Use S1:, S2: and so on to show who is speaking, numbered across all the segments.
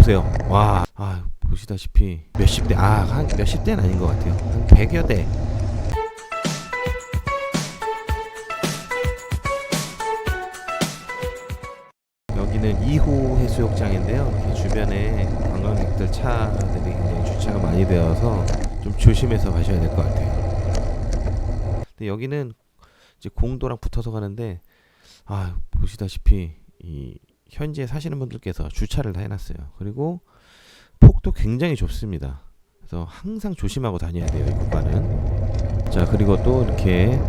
S1: 보세요. 와, 아, 보시다시피 몇십 대, 아, 한 몇십 대는 아닌 것 같아요. 한 백여 대. 여기는 2호 해수욕장인데요. 주변에 관광객들 차들이 굉장히 주차가 많이 되어서 좀 조심해서 가셔야 될 것 같아요. 근데 여기는 이제 공도랑 붙어서 가는데 아 보시다시피 이 현지에 사시는 분들께서 주차를 다 해놨어요. 그리고 폭도 굉장히 좁습니다. 그래서 항상 조심하고 다녀야 돼요. 이 구간은. 자 그리고 또 이렇게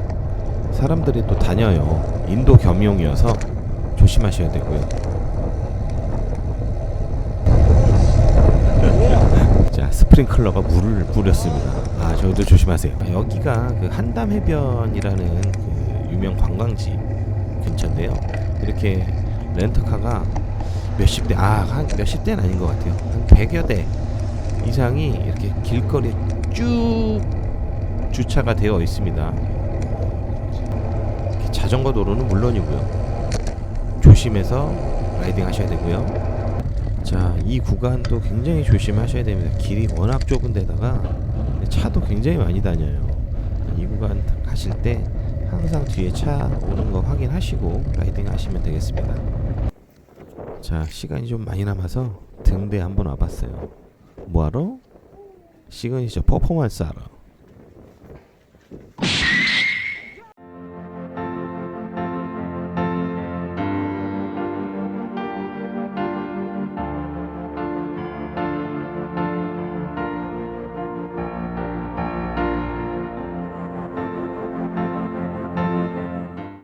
S1: 사람들이 또 다녀요. 인도 겸용이어서 조심하셔야 되고요. 자 스프링클러가 물을 뿌렸습니다. 아 저희도 조심하세요. 아, 여기가 그 한담 해변이라는 그 유명 관광지 근처인데요. 이렇게 렌터카가 몇십 대, 아, 한 몇십 대는 아닌 것 같아요. 한 백여 대 이상이 이렇게 길거리에 쭉 주차가 되어 있습니다. 자전거 도로는 물론이고요. 조심해서 라이딩 하셔야 되고요. 자, 이 구간도 굉장히 조심하셔야 됩니다. 길이 워낙 좁은 데다가 차도 굉장히 많이 다녀요. 이 구간 가실 때 항상 뒤에 차 오는 거 확인하시고 라이딩 하시면 되겠습니다. 자, 시간이 좀 많이 남아서 등대 한번 와봤어요. 뭐하러? 시그니처 퍼포먼스 하러.